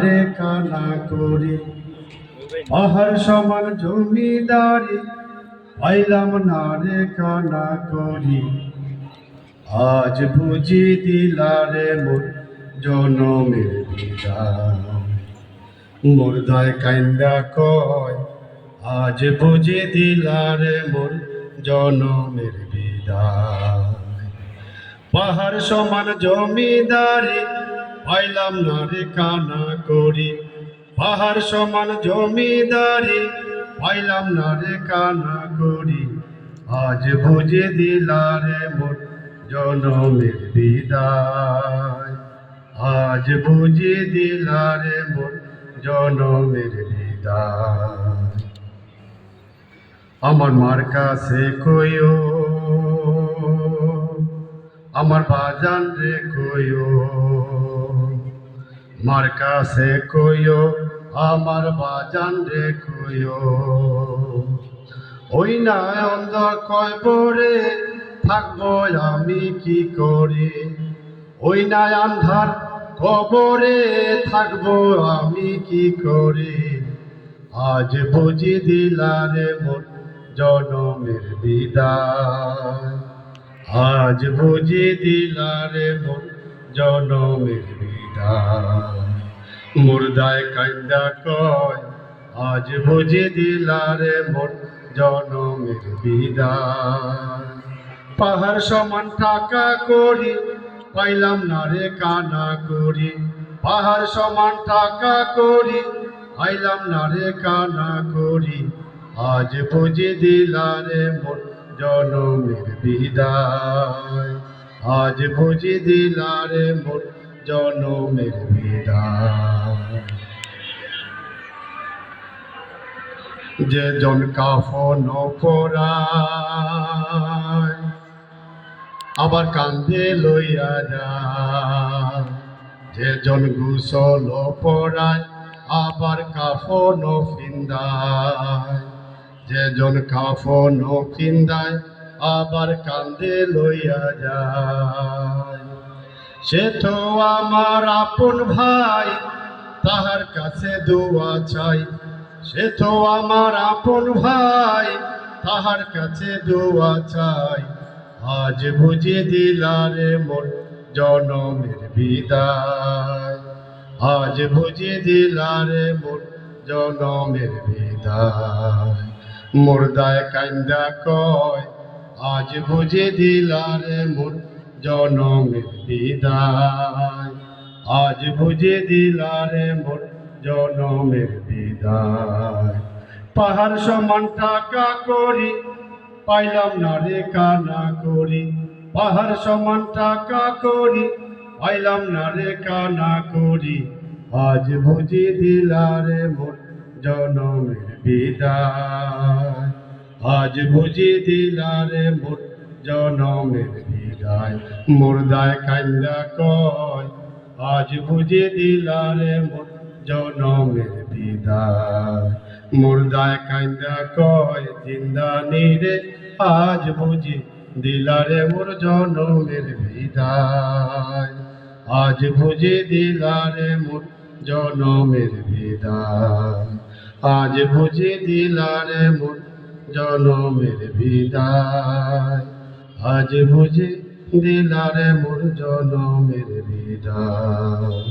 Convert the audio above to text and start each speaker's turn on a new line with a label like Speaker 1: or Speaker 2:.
Speaker 1: রে কানা করি। পাহাড় সমান জমিদারি, পাইলাম না রে কানা করি। আজ বুঝি দিলা রে মোর জনমের মোর কান্দা কয়, আজ বুঝি দিলা রে মোর জনমের বিদায়। পাহাড় সমান জমিদারি পাইলাম না রে কানা করি। পাহাড় সমান জমিদারি পাইলাম না রে কানা করি। আজ বুঝে দিলা রে মোর জনমের বিদায়। আজ বুঝে দিলা রে মোর জনমের বিদায়। আমার মার কাছে কইও। আমার বাজান রে কইও, মার কাছে কইও, আমার বাজান রে কইও। ওই না অন্ধ কয় পরে থাকব আমি কি করে? ওই না আন্ধার কবরে থাকব আমি কি করে? আজ বুঝি দিলা রে মোর জনমের বিদায়। আজ বুঝি দিলা রে মোর জনমের বিদায় মুর্দায় কান্দা কয় আজ বুঝি দিলা রে মোর জনমের বিদায় পাহাড় সমান টাকা করি, পাইলাম না রে কানা করি। পাহাড় সমান টাকা করি, পাইলাম না রে কানা করি। আজ বুঝে দিলা রে মোর জনমের বিদায়। আজ বুঝে দিলা রে মোর জনমের বিদায়। যে জন কাফন পরায় আবার কান্দে লইয়া যায়। যে জন গুসল পরায় আবার কাফন ফিন্দায়। যে জন কাফন ফিন্দায় আবার কান্দে লইয়া যায়। সে তো আমার আপন ভাই, তাহার কাছে দোয়া চাই। সে তো আমার আপন ভাই, তাহার কাছে দোয়া চাই। আজ বুঝে দিলা রে মোর জনমের বিদায়। আজ বুঝে দিলা রে মোর জনমের বিদায়। মুর্দায় কান্দা কয়, আজ বুঝে দিলা রে মোর জনমের বিদায়। আজ বুঝে দিলা রে মোর জনমের বিদায়। পাহাড় সমান টাকা করি, পাইলাম না রে কানা করি। পাহাড় সমান টাকা করি, পাইলাম না রে কানা করি। আজ বুঝি দিলা রে মোর জনমের বিদায়। আজ বুঝি দিলা রে মোর জনমের বিদায়। মুর্দায় কান্দা কয়, আজ বুঝি দিলা রে মোর জনমের বিদায়। মুর্দায় কান্দা কয়, জিন্দা রে আজ বুঝি দিলা রে মোর জনমের বিদায়। আজ বুঝি দিলা রে মোর জনমের বিদায়। আজ বুঝি দিলার মন মোর জনমের বিদায়। আজ বুঝি দিলার মন মোর জনমের বিদায়।